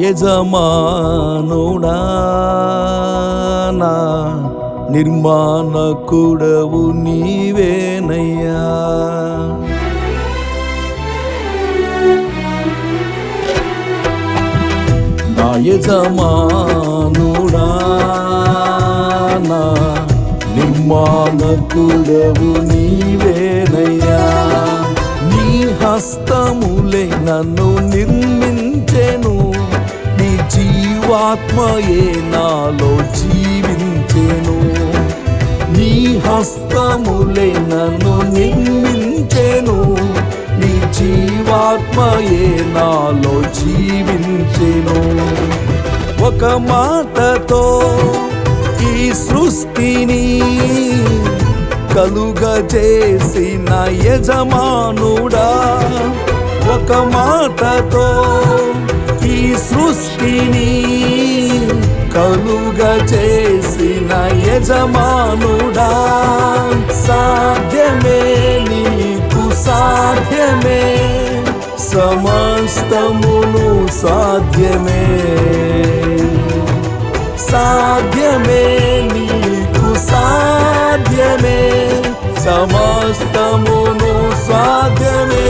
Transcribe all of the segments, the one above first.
యజమానుడా నా నిర్మాణకుడవు నీవేనయ్యా. నా యజమానుడా నా నిర్మాణకుడవు నీవేనయ్యా. నీ హస్తములే నన్ను నిర్మించెను జీవాత్మయే నాలో జీవించెను. నీ హస్తములే నన్ను నిర్మించెను. నీ జీవాత్మయే నాలో జీవించెను. ఒక మాటతో ఈ సృష్టిని కలుగజేసిన యజమానుడా. ఒక మాటతో కలుగజేసిన యజమానుడా సాధ్యమే నీకు సాధ్యమే. సమస్తమును సాధ్యమే. సాధ్యమే నీకు సాధ్యమే. సమస్తమును సాధ్యమే.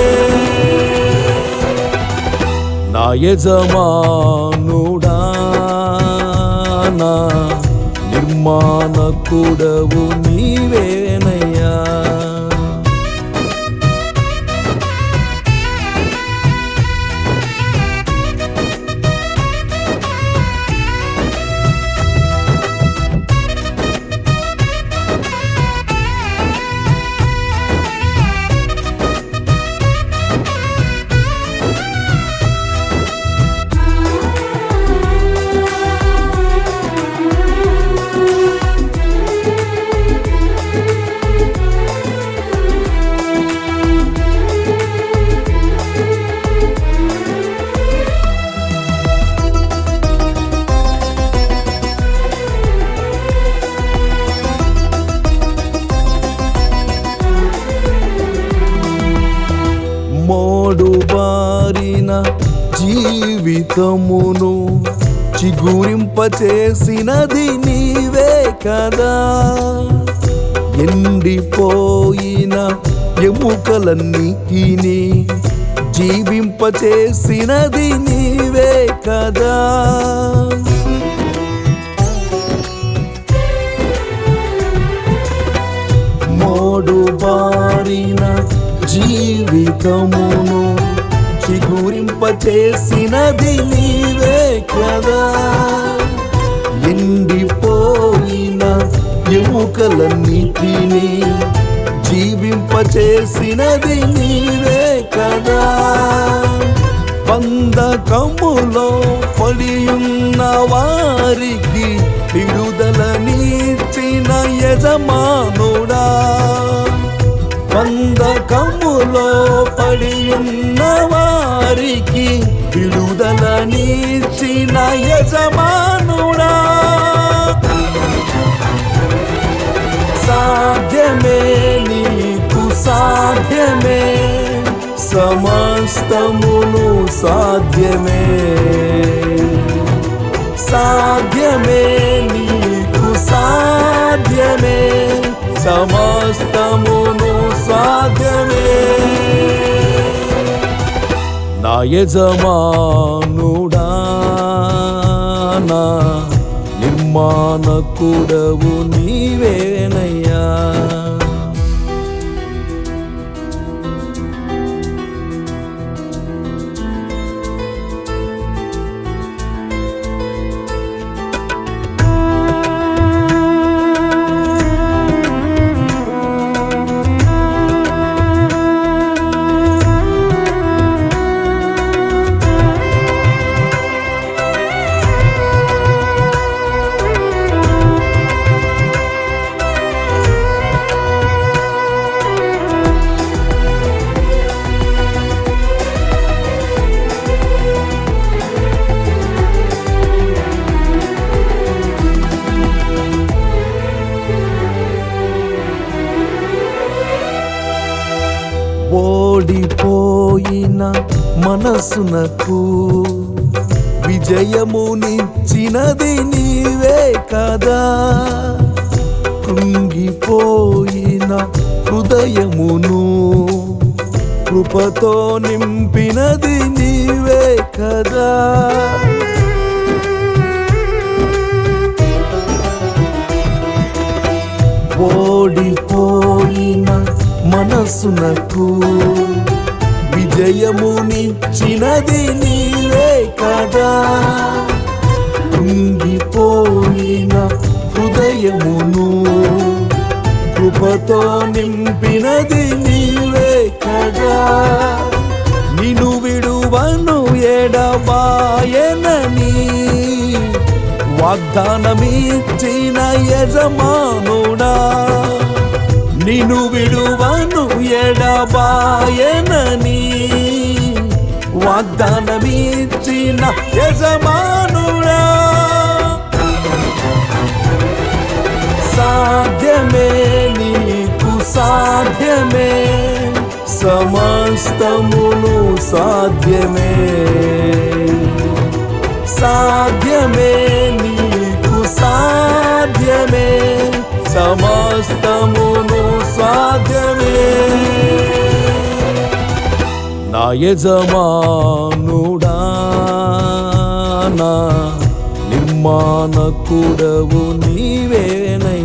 నా యజమాను నిర్మాణ కూడవు నీవే జీవితమును చిగురింపచేసినది నీవే కదా. ఎండిపోయిన ఎముకలన్నిటినీ జీవింపచేసినది నీవే కదా. మోడు బారిన జీవితమును కృప చేసినది నీవే కదా. ఎండిపోయిన ఎముకలన్నిటినీ జీవింపచేసినది నీవే కదా. బంధకములో పడియున్న వారికి విడుదలనిచ్చిన యజమానుడా. బంధకములో ఉన్న వారికి విడుదల విడుదలనిచ్చిన యజమానుడా. సాధ్యమే నీకు సాధ్యమే సమస్తమును సాధ్యమే. సాధ్యమే నీకు సాధ్యమే సమస్త సాధ్యమే నా యజమానుడా నా నిర్మాణకుడవు నీవే. ఓడిపోయిన మనసునకు విజయమునిచ్చినది నీవే కదా. కృంగిపోయిన హృదయమును కృపతో నింపినది నీవే కదా. ఓడిపో మనసునకు విజయమునిచ్చినది నీవే కదా. కృంగిపోయిన హృదయమును కృపతో నింపినది నీవే కదా. నిను విడువను ఎడబాయనని వాగ్దానమిచ్చిన యజమానుడా. నిను విడువను ఎడబాయనని వాగ్దానమిచ్చిన యజమానుడా. సాధ్యమే నీకు సాధ్యమే సమస్తమును సాధ్యమే. సాధ్యమే నీకు సాధ్యమే సమస్తమును సాధ్యమే నా యజమానుడా నా నిర్మాణకుడవు నీవేనై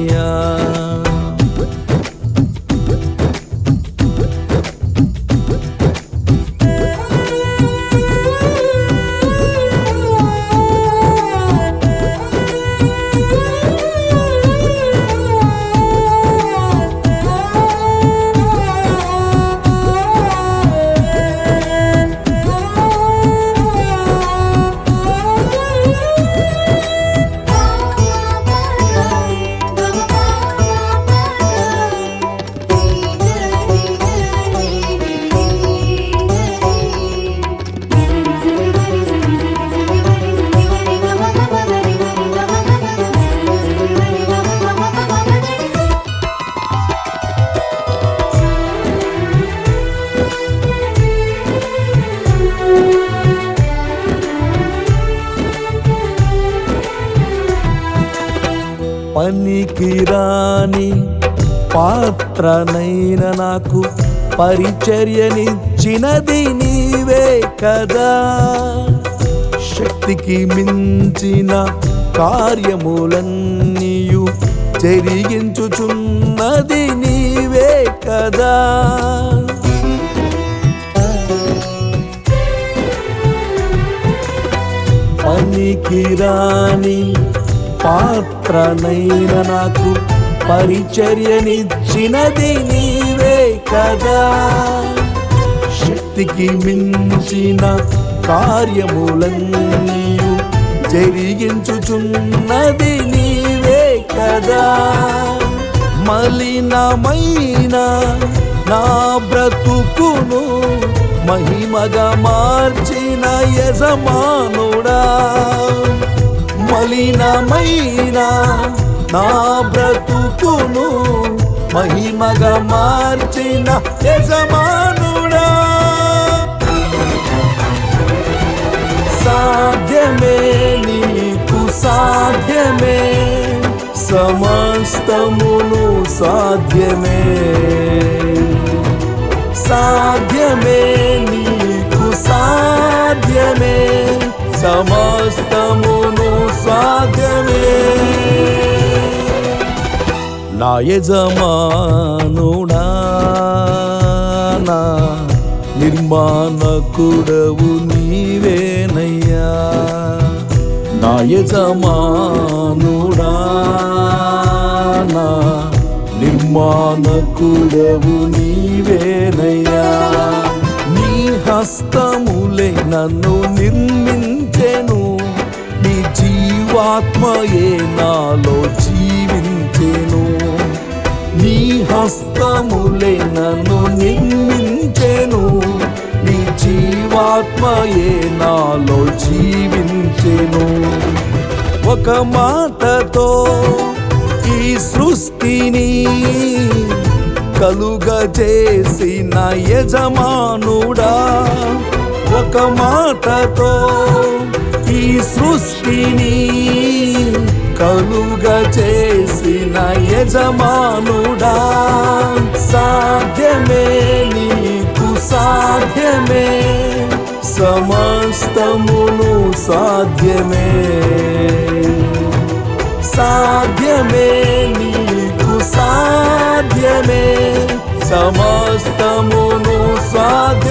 పనికిరాని పాత్రనైన నాకు పరిచర్యనిచ్చినది నీవే కదా. శక్తికి మించిన కార్యములన్నీయు జరిగించుచున్నది నీవే కదా. పనికిరాని పాత్రనైన నాకు పరిచర్యనిచ్చినది నీవే కదా. శక్తికి మించిన కార్యములన్నీయు జరిగించుచున్నది నీవే కదా. మలినమైన నా బ్రతుకును మహిమగా మార్చిన యజమానుడా. మలినమైన నా బ్రతుకును మహిమగా మార్చిన యజమానుడా. సాధ్యమే నీకు సాధ్యమే సమస్తమును సాధ్యమే. సాధ్యమే నీకు సాధ్యమే సమస్తమును సాధ్యమే నా యజమానుడా నా నిర్మాణకుడవు నీవేనయ్యా. నా యజమానుడా నా నిర్మాణకుడవు నీవేనయ్యా. నీ హస్తములే నన్ను నిర్మించ జీవాత్మయే నాలో జీవించెను. నీ హస్తములే నన్ను నిర్మించెను. నీ జీవాత్మయే నాలో జీవించెను. ఒక మాటతో ఈ సృష్టిని కలుగజేసిన యజమానుడా. ఒక మాటతో ఈ ఈ సృష్టిని కలుగ చేసిన యజమానుడా. సాధ్యమే నీకు సాధ్యమే సమస్తమును సాధ్యమే. సాధ్యమే నీకు సాధ్యమే సమస్తమును సాధ్య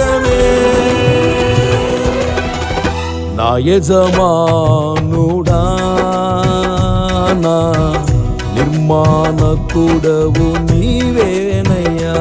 యజమానుడా నిర్మాణకుడవు నీవేనయ్యా.